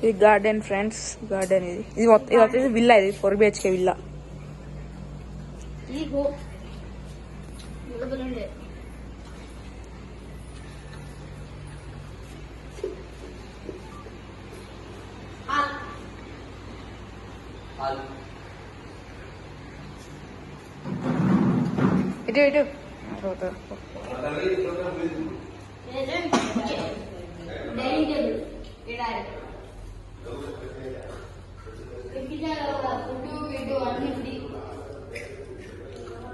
ఇది garden friends garden ఇది ఇది మొత్తం ఇది వచ్చేసి విల్లా ఇది ఫోర్ బిహెచ్కే విల్లా ఈ గో లోపల ఉండే ఇటు ఇటు డైనింగ్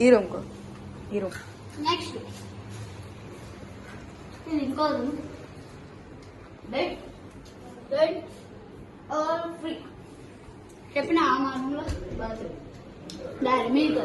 ఈ రూమ్ కో ఈ రూమ్ నెక్స్ట్ ఇది ఇంకో room bed bed all free చెప్పిన మా రూమ్లో బాత్రూమ్ దాని మీకు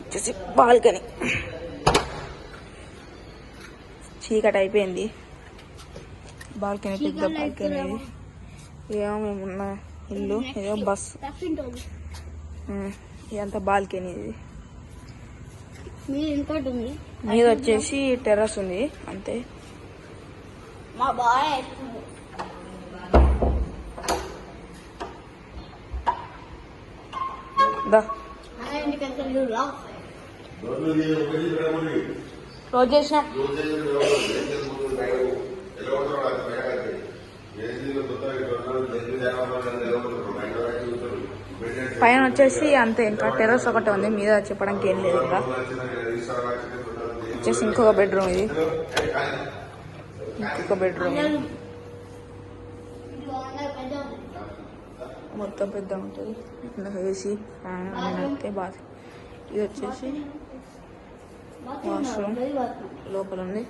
వచ్చేసి బాల్కనీ. చీకటి అయిపోయింది. బాల్కనీ పెద్ద బాల్కనీ. ఇది ఇదేమో మేమున్న ఇల్లు ఇదేమో బస్. ఇదంతా బాల్కనీ ఇది. మీద వచ్చేసి టెర్రస్ ఉంది. అంతే. మా బాయ్ దా పైన వచ్చేసి అంతే ఇంకా టెర్రస్ ఒకటి ఉంది మీద చెప్పడానికి ఏం లేదు ఇంకా. వచ్చేసి ఇంకొక బెడ్రూమ్ ఇది. ఇంకొక బెడ్రూమ్ ఇది బాగుంది పెద్ద ఉంది. మొత్తం పెద్ద ఉంటుంది. ఇట్లా ఏసీ ఫ్యాన్ అన్నీ బాత్ ఇది వచ్చేసి వాష్రూమ్. లోపల ఉంది.